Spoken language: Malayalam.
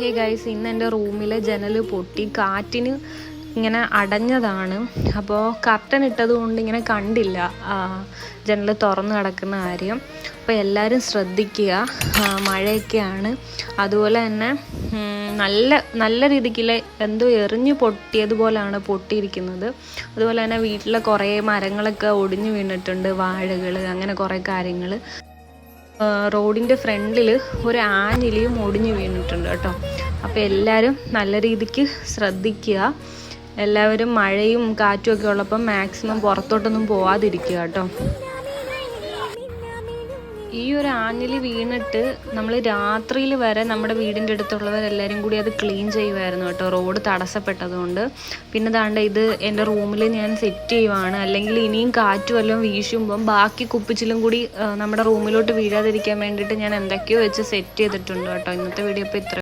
ഹേ ഗൈസ് ഇന്ന് എന്റെ റൂമിലെ ജനൽ പൊട്ടി. കാറ്റിന് ഇങ്ങനെ അടഞ്ഞതാണ്. അപ്പോൾ കർട്ടൻ ഇട്ടത് കൊണ്ട് ഇങ്ങനെ കണ്ടില്ല ജനൽ തുറന്ന് കിടക്കുന്ന കാര്യം. അപ്പോൾ എല്ലാവരും ശ്രദ്ധിക്കുക മഴയൊക്കെയാണ്. അതുപോലെ തന്നെ നല്ല നല്ല രീതിക്കിൽ എന്തോ എറിഞ്ഞു പൊട്ടിയതുപോലെയാണ് പൊട്ടിയിരിക്കുന്നത്. അതുപോലെ തന്നെ വീട്ടിലെ കുറേ മരങ്ങളൊക്കെ ഒടിഞ്ഞു വീണിട്ടുണ്ട് വാഴകൾ അങ്ങനെ കുറേ കാര്യങ്ങൾ റോഡിന്റെ ഫ്രണ്ടിൽ ഒരു ആഞ്ഞിലിയും ഒടിഞ്ഞു വീണിട്ടുണ്ട് കേട്ടോ. അപ്പോൾ എല്ലാവരും നല്ല രീതിക്ക് ശ്രദ്ധിക്കുക. എല്ലാവരും മഴയും കാറ്റും ഒക്കെ ഉള്ളപ്പം മാക്സിമം പുറത്തോട്ടൊന്നും പോവാതിരിക്കുക കേട്ടോ. ഈ ഒരു ആഞ്ഞിലി വീണിട്ട് നമ്മൾ രാത്രിയിൽ വരെ നമ്മുടെ വീടിന്റെ അടുത്തുള്ളവരെല്ലാവരും കൂടി അത് ക്ലീൻ ചെയ്യുമായിരുന്നു കേട്ടോ. റോഡ് തടസ്സപ്പെട്ടതുകൊണ്ട്. പിന്നെ ദാണ്ട് ഇത് എന്റെ റൂമിൽ ഞാൻ സെറ്റ് ചെയ്യുവാണ്. അല്ലെങ്കിൽ ഇനിയും കാറ്റ് വല്ലതും വീശുമ്പം ബാക്കി കുപ്പിച്ചിലും കൂടി നമ്മുടെ റൂമിലോട്ട് വീഴാതിരിക്കാൻ വേണ്ടിയിട്ട് ഞാൻ എന്തൊക്കെയോ വെച്ച് സെറ്റ് ചെയ്തിട്ടുണ്ട് കേട്ടോ. ഇന്നത്തെ വീഡിയോ ഇപ്പോൾ ഇത്ര.